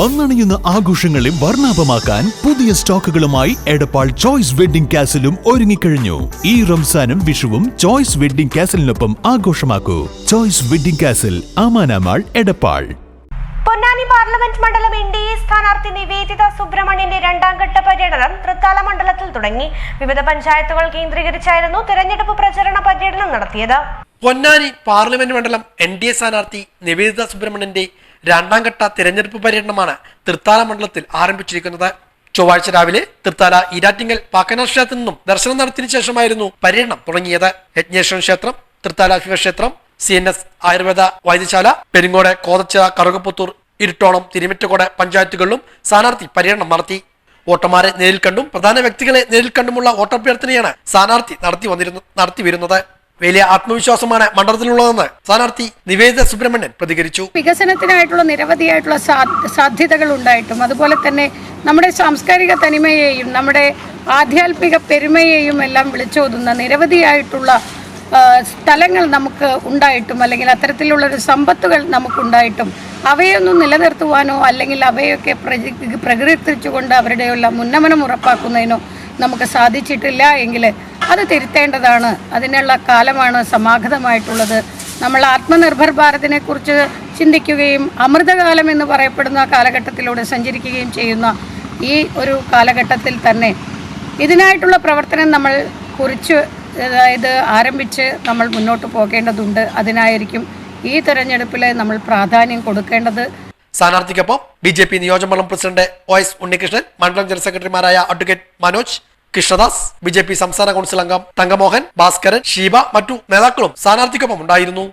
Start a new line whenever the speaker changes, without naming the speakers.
വന്നണിയുന്ന ആഘോഷങ്ങളെ വർണാഭമാക്കാൻ പുതിയ സ്റ്റോക്കുകളുമായി എടപ്പാൾ ചോയ്സ് വെഡിംഗ് കാസിലും ഒരുങ്ങിക്കഴിഞ്ഞു. ഈ റംസാനും വിഷുവും ചോയ്സ് വെഡിംഗ് കാസിലിനൊപ്പം ആഘോഷമാക്കൂ. ചോയ്സ് വെഡിംഗ് കാസിൽ ആമാനാമാൾ എടപ്പാൾ.
പൊന്നാനി പാർലമെന്റ് മണ്ഡലം എൻ ഡി എ സ്ഥാനാർത്ഥി നിവേദിത സുബ്രഹ്മണ്യന്റെ രണ്ടാം ഘട്ട പര്യടനം തൃത്താല മണ്ഡലത്തിൽ തുടങ്ങി. വിവിധ പഞ്ചായത്തുകൾ കേന്ദ്രീകരിച്ചായിരുന്നു തെരഞ്ഞെടുപ്പ് പ്രചരണ പര്യടനം നടത്തിയത്.
പൊന്നാനി പാർലമെന്റ് മണ്ഡലം എൻ ഡി എ സ്ഥാനാർത്ഥി നിവേദിത സുബ്രഹ്മണ്യന്റെ രണ്ടാം ഘട്ട തിരഞ്ഞെടുപ്പ് പര്യടനമാണ് തൃത്താല മണ്ഡലത്തിൽ ആരംഭിച്ചിരിക്കുന്നത്. ചൊവ്വാഴ്ച രാവിലെ തൃത്താല ഈരാറ്റിങ്കൽ പാക്കനാർ ക്ഷേത്രത്തിൽ നിന്നും ദർശനം നടത്തിയ ശേഷമായിരുന്നു പര്യടനം തുടങ്ങിയത്. യജ്ഞേശ്വരൻ ക്ഷേത്രം തൃത്താല ശിവക്ഷേത്രം C N S Ayurveda Vaidyasala Peringode Kothachira Karukaputhur Iruttonam Thirumittacode പഞ്ചായത്തുകളിലും സ്ഥാനാർത്ഥി പര്യടനം നടത്തി. വോട്ടർമാരെ നേരിൽ കണ്ടും പ്രധാന വ്യക്തികളെ നേരിൽ കണ്ടുമുള്ള വോട്ടഭ്യർത്ഥനയാണ് സ്ഥാനാർത്ഥി നടത്തി വന്നിരുന്നു നടത്തി വരുന്നത് വലിയ ആത്മവിശ്വാസമാണ് മണ്ഡലത്തിലുള്ളതെന്ന് സ്ഥാനാർത്ഥി നിവേദ സുബ്രഹ്മണ്യൻ പ്രതികരിച്ചു.
വികസനത്തിനായിട്ടുള്ള നിരവധിയായിട്ടുള്ള സാധ്യതകൾ ഉണ്ടായിട്ടും അതുപോലെ തന്നെ നമ്മുടെ സാംസ്കാരിക തനിമയെയും നമ്മുടെ ആധ്യാത്മിക പെരുമയെയും എല്ലാം വിളിച്ചോതുന്ന നിരവധിയായിട്ടുള്ള സ്ഥലങ്ങൾ നമുക്ക് ഉണ്ടായിട്ടും അല്ലെങ്കിൽ അത്തരത്തിലുള്ളൊരു സമ്പത്തുകൾ നമുക്കുണ്ടായിട്ടും അവയൊന്നും നിലനിർത്തുവാനോ അല്ലെങ്കിൽ അവയൊക്കെ പ്രകീർത്തിച്ചുകൊണ്ട് അവരുടെയുള്ള ഉന്നമനം ഉറപ്പാക്കുന്നതിനോ നമുക്ക് സാധിച്ചിട്ടില്ല എങ്കിൽ അത് തിരുത്തേണ്ടതാണ്. അതിനുള്ള കാലമാണ് സമാഗതമായിട്ടുള്ളത്. നമ്മൾ ആത്മനിർഭർ ഭാരതിനെ കുറിച്ച് ചിന്തിക്കുകയും അമൃതകാലം എന്ന് പറയപ്പെടുന്ന കാലഘട്ടത്തിലൂടെ സഞ്ചരിക്കുകയും ചെയ്യുന്ന ഈ ഒരു കാലഘട്ടത്തിൽ തന്നെ ഇതിനായിട്ടുള്ള പ്രവർത്തനം നമ്മൾ കുറിച്ച് അതായത് ആരംഭിച്ച് നമ്മൾ മുന്നോട്ട് പോകേണ്ടതുണ്ട്. അതിനായിരിക്കും ഈ തെരഞ്ഞെടുപ്പിൽ നമ്മൾ പ്രാധാന്യം കൊടുക്കേണ്ടത്.
സ്ഥാനാർത്ഥിക്കൊപ്പം ബി ജെ പി നിയോജകമണ്ഡലം പ്രസിഡന്റ് ഒ എസ് ഉണ്ണികൃഷ്ണൻ മണ്ഡലം ജനറൽ സെക്രട്ടറിമാരായ അഡ്വക്കേറ്റ് മനോജ് കൃഷ്ണദാസ് ബി സംസ്ഥാന കൗൺസിൽ അംഗം തങ്കമോഹൻ ഭാസ്കരൻ ഷീബ മറ്റു നേതാക്കളും സ്ഥാനാർത്ഥിക്കൊപ്പം ഉണ്ടായിരുന്നു.